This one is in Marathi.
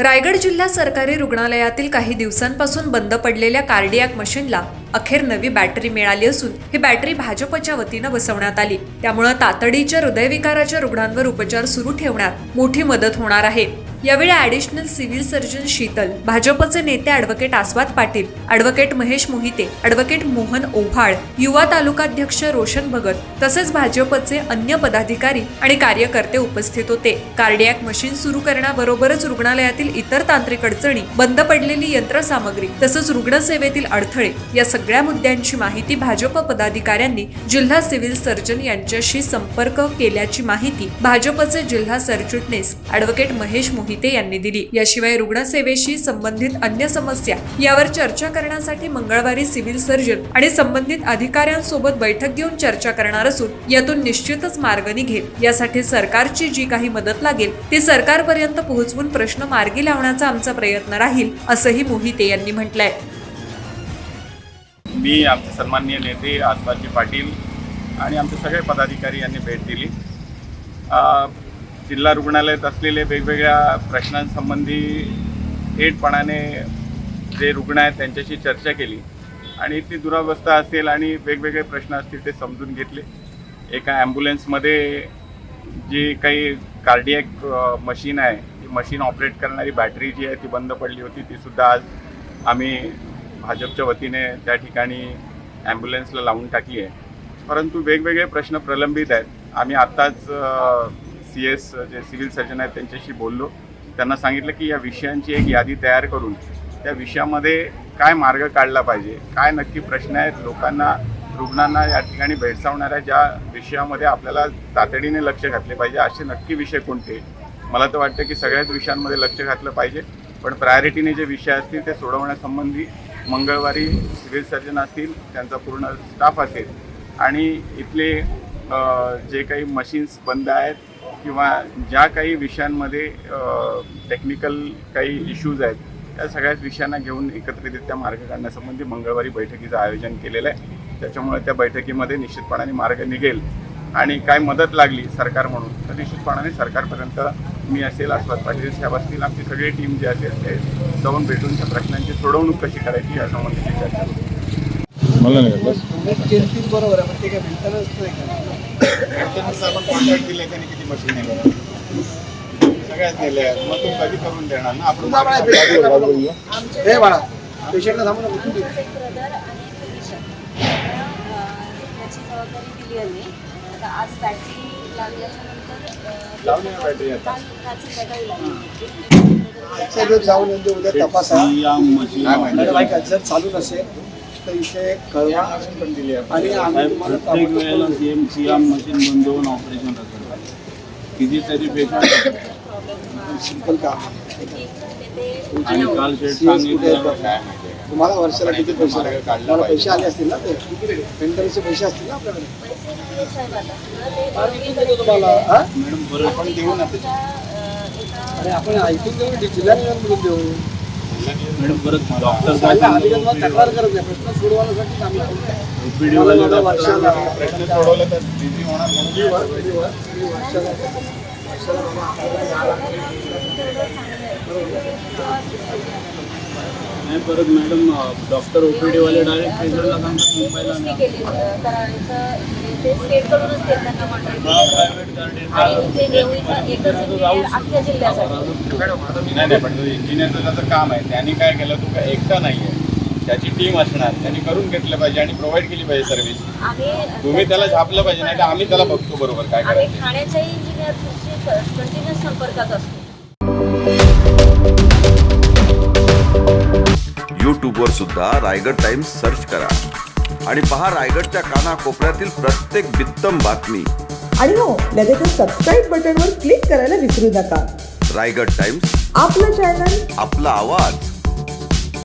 रायगड जिल्हा सरकारी रुग्णालयातील काही दिवसांपासून बंद पडलेल्या कार्डियाक मशीनला अखेर नवी बॅटरी मिळाली असून ही बॅटरी भाजपच्या वतीनं बसवण्यात आली. त्यामुळे तातडीच्या हृदयविकाराच्या रुग्णांवर उपचार सुरू ठेवण्यात मोठी मदत होणार आहे. यावेळी ॲडिशनल सिव्हिल सर्जन शीतल भाजपचे नेते advocate Aswad Patil advocate Mahesh Mohite advocate Mohan Owal युवा तालुकाध्यक्ष रोशन भगत तसेच भाजपचे अन्य पदाधिकारी आणि कार्यकर्ते उपस्थित होते. कार्डियाक मशीन सुरू करण्याबरोबरच रुग्णालयातील इतर तांत्रिक अडचणी बंद पडलेली यंत्रसामग्री तसंच रुग्णसेवेतील अडथळे या सगळ्या मुद्द्यांची माहिती भाजप पदाधिकाऱ्यांनी जिल्हा सिव्हिल सर्जन यांच्याशी संपर्क केल्याची माहिती भाजपचे जिल्हा सरचिटणीस ॲडव्होकेट महेश मोहिते यांनी दिली. याशिवाय रुग्णसेवेशी संबंधित अन्य समस्या यावर चर्चा करण्यासाठी मंगळवारी सिव्हिल सर्जन आणि संबंधित अधिकाऱ्यांसोबत बैठक घेऊन चर्चा करणार असून यातून निश्चितच मार्ग निघेल. यासाठी सरकारची जी काही मदत लागेल ती सरकारपर्यंत पोहोचवून प्रश्न मार्गी लावण्याचा आमचा प्रयत्न राहील असंही मोहिते यांनी म्हटलंय. मी आमचे सन्माननीय नेते आसपासजी पाटील आणि आमचे सगळे पदाधिकारी यांनी भेट दिली. जिल्हा रुग्णालयात असलेले वेगवेगळ्या प्रश्नांसंबंधी थेटपणाने जे रुग्ण आहेत त्यांच्याशी चर्चा केली आणि ती दुरावस्था असेल आणि वेगवेगळे प्रश्न असतील ते समजून घेतले. एका ॲम्ब्युलन्समध्ये जी काही कार्डियक मशीन आहे ती मशीन ऑपरेट करणारी बॅटरी जी आहे ती बंद पडली होती ती सुद्धा आज आम्ही भाजपच्या वतीने त्या ठिकाणी ॲम्ब्युलन्सला लावून टाकली आहे. परंतु वेगवेगळे प्रश्न प्रलंबित आहेत. आम्ही आत्ताच सी एस जे सिव्हिल सर्जन आहेत त्यांच्याशी बोललो. त्यांना सांगितलं की या विषयांची एक यादी तयार करून त्या विषयामध्ये काय मार्ग काढला पाहिजे? काय नक्की प्रश्न आहेत? लोकांना रुग्णांना या ठिकाणी भेडसावणाऱ्या ज्या विषयामध्ये आपल्याला तातडीने लक्ष घातले पाहिजे असे नक्की विषय कोणते? मला तर वाटतं की सगळ्याच विषयांमध्ये लक्ष घातलं पाहिजे. पण प्रायोरिटीने जे विषय असतील ते सोडवण्यासंबंधी मंगळवारी सिव्हिल सर्जन असतील त्यांचा पूर्ण स्टाफ असेल. आणि इथले जे काही मशीन्स बंद आहेत किंवा ज्या काही विषयांमध्ये टेक्निकल काही इश्यूज आहेत त्या सगळ्याच विषयांना घेऊन एकत्रितरित्या मार्ग काढण्यासंबंधी मंगळवारी बैठकीचं आयोजन केलेलं आहे. त्याच्यामुळे त्या बैठकीमध्ये निश्चितपणाने मार्ग निघेल आणि काय मदत लागली सरकार म्हणून तर निश्चितपणाने सरकारपर्यंत मी असेल आस्वाद पाटील साहेब असतील आमची सगळी टीम जी असेल ते जाऊन भेटून त्या प्रश्नांची सोडवणूक कशी करायची यासंबंधीची चर्चा करू. मला नाही बरोबर आपण कॉन्ट्रॅक्ट दिले त्याने किती मशीन आहे सगळ्याच मग तो कधी करून देणार ना? आपण. हे बाळा पेशंटला थांबू नको. आज बॅटरी लागल्याच्या बॅटरी आता? जाऊन उद्या तपासा. जर चालू नसेल इथे कळवा पण दिली आहे. आणि आम्ही तुम्हाला प्रत्येक वेळेला ताबडतोब सीएम सीएम मशीन बंद होऊन ऑपरेशन कितीतरी पेशंट सिंपल काम आहे. आणि काल आहेत सांगितलं. तुम्हाला वर्षाला किती पैसे लागले? मला पैसे आले असतील ना ते? पेंटरचे पैसे असतील ना आपल्याकडे? तुम्हाला. हा? मॅडम परत आपण देऊ ना ते. अं, एका आणि आपण ऐकून देऊ बोलून देऊ. मॅडम परत डॉक्टर तक्रार करत नाही. प्रश्न सोडवण्यासाठी होणार नाही परत मॅडम डॉक्टर ओपीडी वाले डायरेक्ट सांगतात मुंबईला ते पण इंजिनियरचं त्याचं काम आहे त्यांनी काय केलं? तू काय एकटा नाही आहे त्याची टीम असणार त्यांनी करून घेतलं पाहिजे आणि प्रोव्हाइड केली पाहिजे सर्व्हिस तुम्ही त्याला झापलं पाहिजे नाही तर आम्ही त्याला बघतो बरोबर काय करायचं. ठाण्याच्याही इंजिनियरशी कंटिन्युअस संपर्कात असतो. यूट्यूबवर सुद्धा रायगड टाइम्स सर्च करा. आणि पहा रायगडच्या कानाकोपऱ्यातील प्रत्येक बित्तम बातमी. आणि हो लगेचच सबस्क्राईब बटनवर क्लिक करायला विसरू नका. रायगड टाइम्स आपलं चॅनल आपला आवाज.